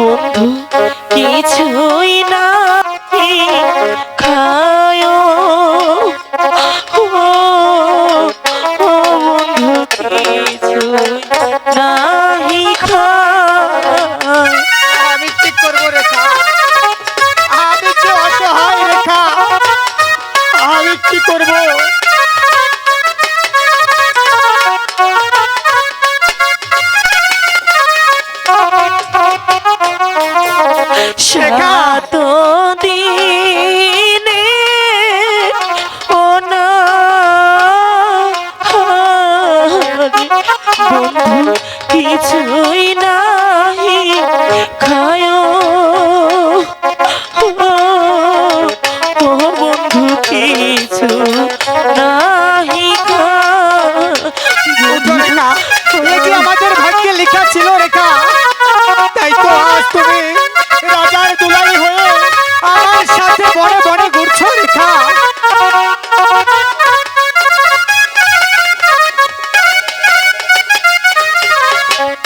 বন্ধু কিছুই নাহি, খায়। ও বন্ধু কিছু নাহি রেখা এ কি আমাদের ভাগ্যে লেখা ছিল রেখা। তাই তো আজ তুমি রাজার দুলারি হয়ে আমার সাথে বড় বড় ঘুরছো রেখা।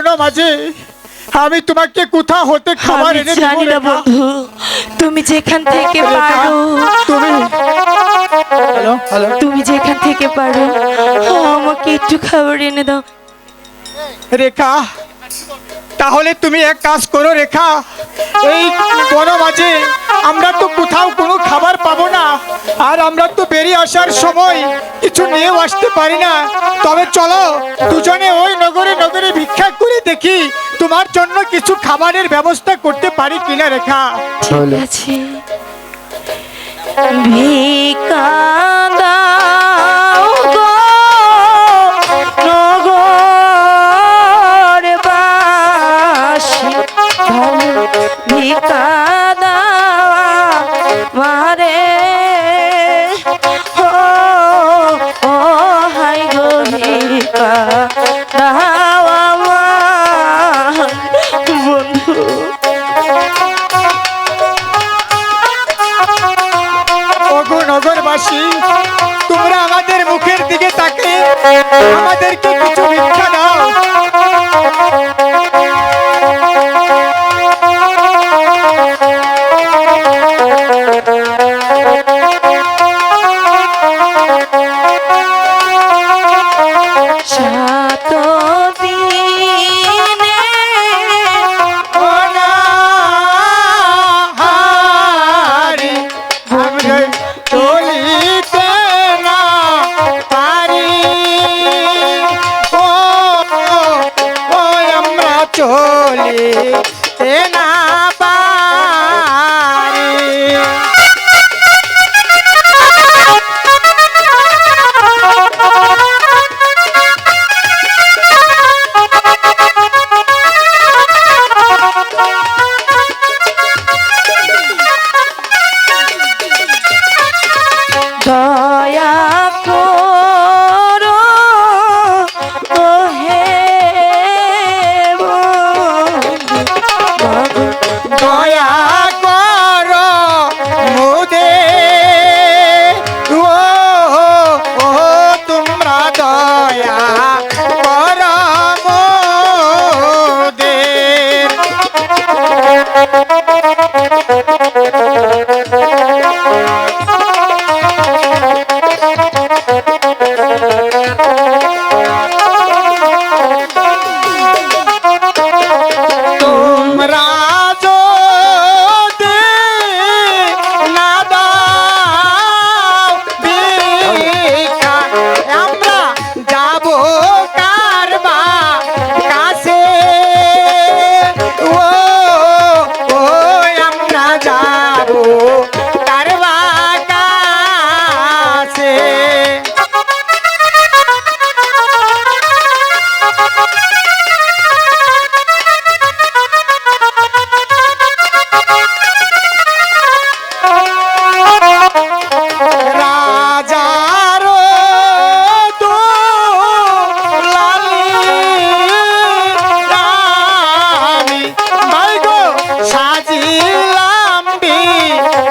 বড় মাঝে আমি তোমাকে কোথা হতে খাবার এনে দিব জানি না বন্ধু তুমি যেখান থেকে পারো। তুমি হ্যালো হ্যালো। তুমি যেখান থেকে পারো আমাকে একটু খাবার এনে দাও। রেখা তাহলে তুমি এক কাজ করো রেখা। এই বড় মাঝে আমরা তো কোথাও কোনো খাবার পাবো না। আর আমরা তো বেরিয়ে আসার সময় কিছু নিয়েও আসতে পারি না। তবে চলো দুজনে ওই নগরে নগরে ভিক্ষা করে দেখি তোমার জন্য কিছু খাবারের ব্যবস্থা করতে পারি কিনা রেখা। ঠিক আছে। ভিকা দাও নগরবাসী তোমরা আমাদের মুখের দিকে তাকে আমাদেরকে কিছু ভিক্ষা দাও। আমরা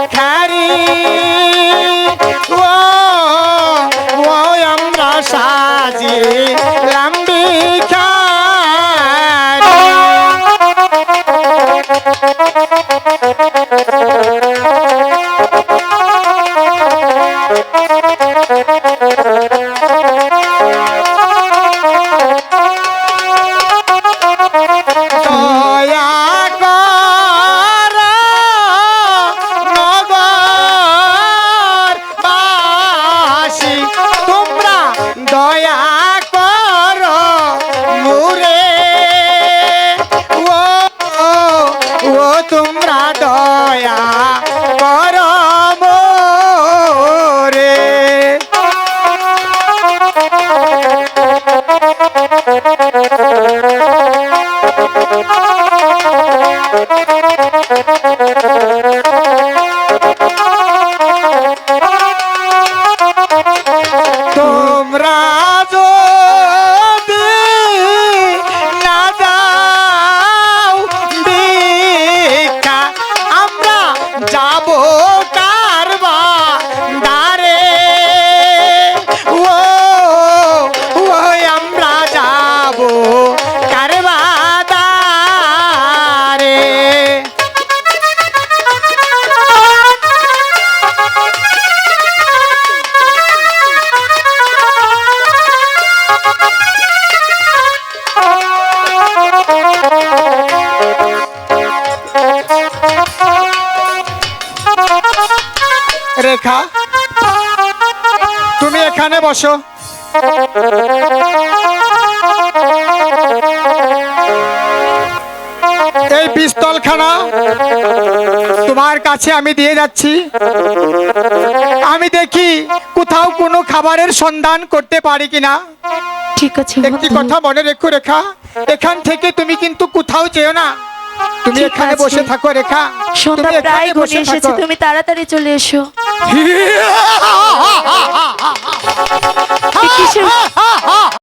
বিখারি ও ও আমরা সাজি লাম্বি দয়া দয়া রেখা তুমি এখানে বসো। এই পিস্তলখানা তোমার কাছে আমি দিয়ে যাচ্ছি। আমি দেখি কোথাও কোনো খাবারের সন্ধান করতে পারি কিনা। ঠিক আছে একটি কথা মনে রেখো রেখা। এখান থেকে তুমি কিন্তু কোথাও যেও না। তুমি এখানে বসে থাকো রেখা। সন্ধ্যা প্রায় বসে ঘনিয়ে এসেছে তুমি তাড়াতাড়ি চলে এসো। কিসের